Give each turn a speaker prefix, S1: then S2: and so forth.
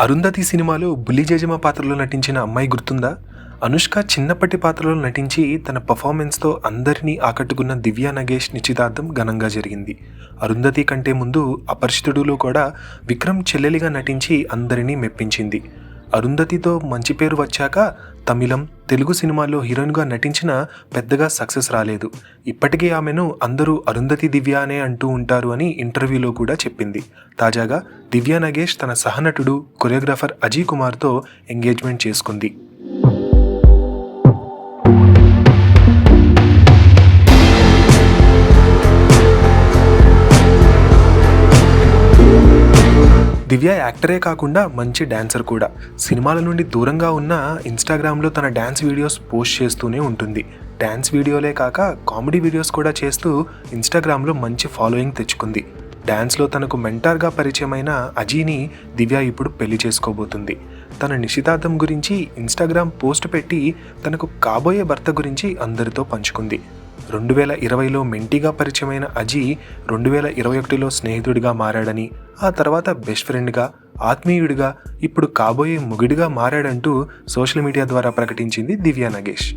S1: అరుంధతి సినిమాలో బుల్లి జేజమ పాత్రలో నటించిన అమ్మాయి గుర్తుందా? అనుష్క చిన్నప్పటి పాత్రలో నటించి తన పర్ఫార్మెన్స్తో అందరినీ ఆకట్టుకున్న దివ్య నగేష్ నిశ్చితార్థం ఘనంగా జరిగింది. అరుంధతి కంటే ముందు అపరిచితుడులో కూడా విక్రమ్ చెల్లెలిగా నటించి అందరినీ మెప్పించింది. అరుంధతితో మంచి పేరు వచ్చాక తమిళం తెలుగు సినిమాల్లో హీరోయిన్గా నటించిన పెద్దగా సక్సెస్ రాలేదు. ఇప్పటికీ ఆమెను అందరూ అరుంధతి దివ్య అనే అంటూ ఉంటారు అని ఇంటర్వ్యూలో కూడా చెప్పింది. తాజాగా దివ్య నగేష్ తన సహనటుడు కొరియోగ్రాఫర్ అజయ్ కుమార్తో ఎంగేజ్మెంట్ చేసుకుంది. దివ్య యాక్టరే కాకుండా మంచి డాన్సర్ కూడా. సినిమాల నుండి దూరంగా ఉన్న ఇన్స్టాగ్రామ్లో తన డ్యాన్స్ వీడియోస్ పోస్ట్ చేస్తూనే ఉంటుంది. డ్యాన్స్ వీడియోలే కాక కామెడీ వీడియోస్ కూడా చేస్తూ ఇన్స్టాగ్రామ్లో మంచి ఫాలోయింగ్ తెచ్చుకుంది. డ్యాన్స్లో తనకు మెంటార్గా పరిచయమైన అజీని దివ్య ఇప్పుడు పెళ్ళి చేసుకోబోతుంది. తన నిశ్చితార్థం గురించి ఇన్స్టాగ్రామ్ పోస్ట్ పెట్టి తనకు కాబోయే భర్త గురించి అందరితో పంచుకుంది. రెండు వేల ఇరవైలో మెంటీగా పరిచయమైన అజీ రెండు వేల ఇరవై ఒకటిలో స్నేహితుడిగా మారాడని ఆ తర్వాత బెస్ట్ ఫ్రెండ్గా ఆత్మీయుడిగా ఇప్పుడు కాబోయే ముగిడిగా మారాడంటూ సోషల్ మీడియా ద్వారా ప్రకటించింది దివ్య నగేష్.